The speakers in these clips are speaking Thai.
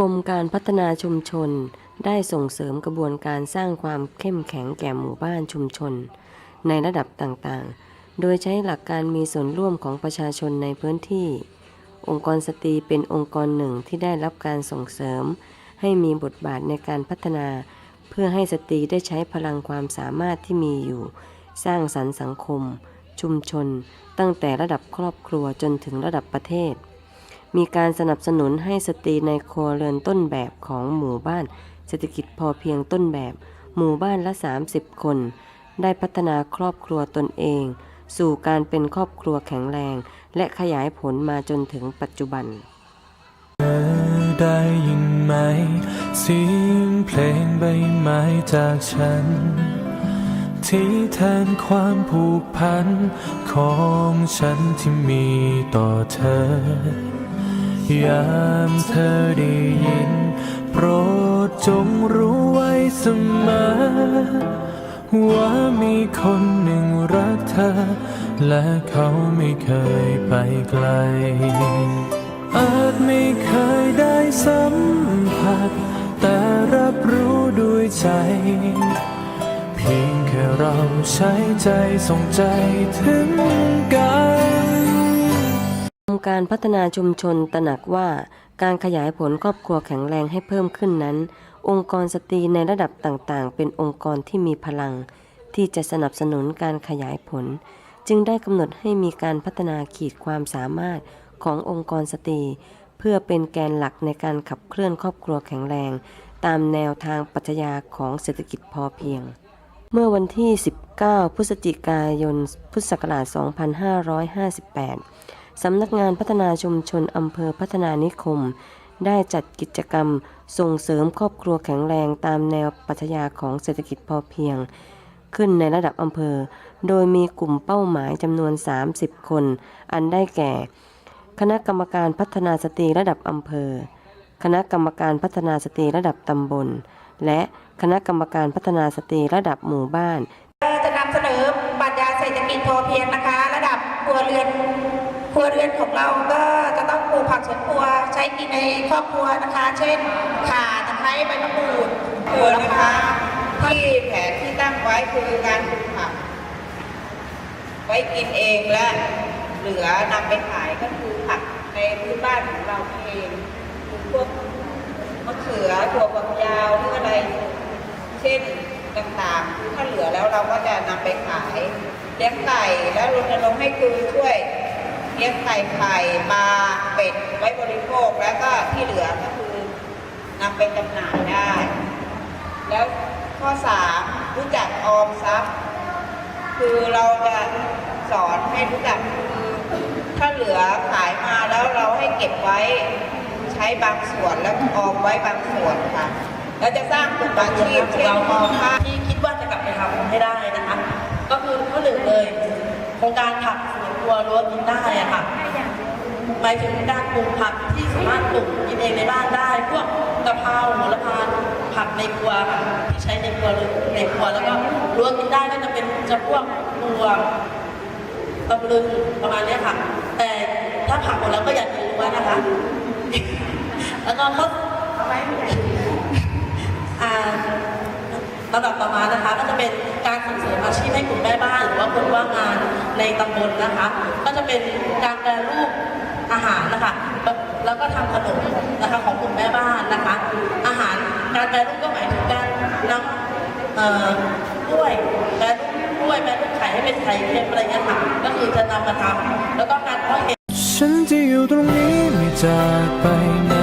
กรมการพัฒนาชุมชน ได้ส่งเสริมกระบวนการสร้างความเข้มแข็งแก่หมู่บ้านชุมชน ในระดับต่างๆ โดยใช้หลักการมีส่วนร่วมของประชาชนในพื้นที่ องค์กรสตรีเป็นองค์กรหนึ่งที่ได้รับการส่งเสริม ให้มีบทบาทในการพัฒนา เพื่อให้สตรีได้ใช้พลังความสามารถที่มีอยู่ สร้างสรรค์สังคม ชุมชน ตั้งแต่ระดับครอบครัวจนถึงระดับประเทศ มีการสนับสนุนให้สตรีในครัวเรือนต้นแบบของหมู่บ้าน เศรษฐกิจพอเพียงต้นแบบ หมู่บ้านละ 30 คน ได้พัฒนาครอบครัวตนเอง สู่การเป็นครอบครัวแข็งแรง และขยายผลมาจนถึงปัจจุบันได้ยินไหมเสียงเพลงใบไม้จากฉัน ที่แทนความผูกพัน ของฉันที่มีต่อเธอ ยามเธอได้ยิน โปรดจงรู้ไว้เสมอ ว่ามีคนหนึ่งรักเธอ และเขาไม่เคยไปไกล อาจไม่เคยได้สัมผัส แต่รับรู้ด้วยใจ เพียงแค่เราใช้ใจส่งใจถึงกัน กรมการพัฒนาชุมชนตระหนักว่าการขยายผลครอบครัวแข็งแรงให้เพิ่มขึ้นนั้น องค์กรสตรีในระดับต่างๆ เป็นองค์กรที่มีพลัง ที่จะสนับสนุนการขยายผล จึงได้กำหนดให้มีการพัฒนาขีดความสามารถขององค์กรสตรี เพื่อเป็นแกนหลักในการขับเคลื่อนครอบครัวแข็งแรง ตามแนวทางปรัชญาของเศรษฐกิจพอเพียง เมื่อวันที่ 19 พฤศจิกายน พุทธศักราช 2558 สำนักงานพัฒนาชุมชนอำเภอพัฒนานิคม ได้จัดกิจกรรมส่งเสริมครอบครัวแข็งแรงตามแนวปรัชญาของเศรษฐกิจพอเพียง ขึ้นในระดับอำเภอ โดยมีกลุ่มเป้าหมายจำนวน 30 คน อันได้แก่ คณะกรรมการพัฒนาสตรีระดับอำเภอ คณะกรรมการพัฒนาสตรีระดับตำบล และคณะกรรมการพัฒนาสตรีระดับหมู่บ้านจะนำเสนอปรัชญาเศรษฐกิจพอเพียงนะคะ ระดับครัวเรือน ครัวเรือนของเราก็จะต้องปลูกผักสวนครัวใช้กินในครอบครัวนะคะ เช่นข่าตะไคร้ใบมะกรูดเกิดนะคะที่แผนที่ตั้งไว้คือการปลูกผัก ไว้กินเองและเหลือนำไปขายก็คือผักในพื้นบ้านของเราเองคือพวกมะเขือถั่วฝักยาวหรืออะไร เช่นต่างๆถ้าเหลือแล้วเราก็จะนำไปขายเลี้ยงไก่แล้วรณรงค์ ลี้ยงไก่ไข่ปลาเป็ดไว้บริโภคแล้วก็ที่เหลือก็คือนำไปจำหน่ายได้ แล้วข้อสามรู้จักออมทรัพย์ คือเราจะสอนให้รู้จักคือถ้าเหลือขายมาแล้วเราให้เก็บไว้ใช้บางส่วนแล้วออมไว้บางส่วนค่ะแล้วจะสร้างกลุ่มอาชีพเช่นออมผ้าที่คิดว่าจะกลับไปทำให้ได้นะคะ ก็คือข้อหนึ่งเลยโครงการผัก ครัวรั้วกินได้อะค่ะหมายถึงการปลูกผักที่สามารถปลูกกินเองในบ้านได้ พวกกะเพราโหระพาผักในครัวค่ะที่ใช้ในครัวเลยในครัวแล้วก็รั้วกินได้ก็จะเป็นจะพวกตัวตำลึงประมาณนี้ค่ะ แต่ถ้าผักหมดแล้วก็อย่ากินรั้วนะคะ แล้วก็ข้ออ่าลำดับต่อมานะคะ ก็จะเป็นการส่งเสริมอาชีพให้กลุ่มแม่บ้านหรือว่าคนว่างงาน ในตำบลนะคะ ก็จะเป็นการแปรรูปอาหารนะคะ แล้วก็ทำขนมนะคะของกลุ่มแม่บ้านนะคะ อาหารการแปรรูปก็หมายถึงการนำเอ่อกล้วยแปรรูปกล้วยแปรรูปไข่ให้เป็นไข่เค็มอะไรเงี้ยค่ะก็คือจะนำมาทำแล้วก็การเพาะเห็ดฉันจะอยู่ตรงนี้ไม่จากไปไหน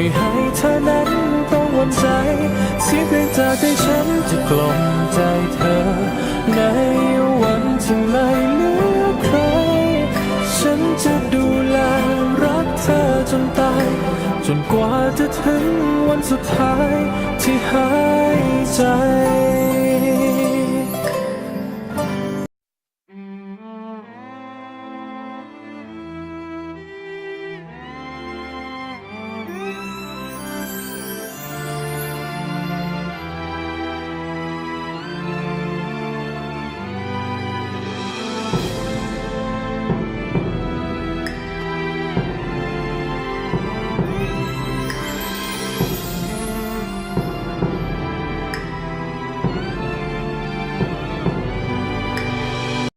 ไม่ให้เธอนั้นต้องหวันใจเสียงเพลงจากใจฉันจะกล่อมใจเธอ ในวันที่ไม่เหลือใคร ฉันจะดูแลรักเธอจนตาย จนกว่าจะถึงวันสุดท้ายที่หายใจ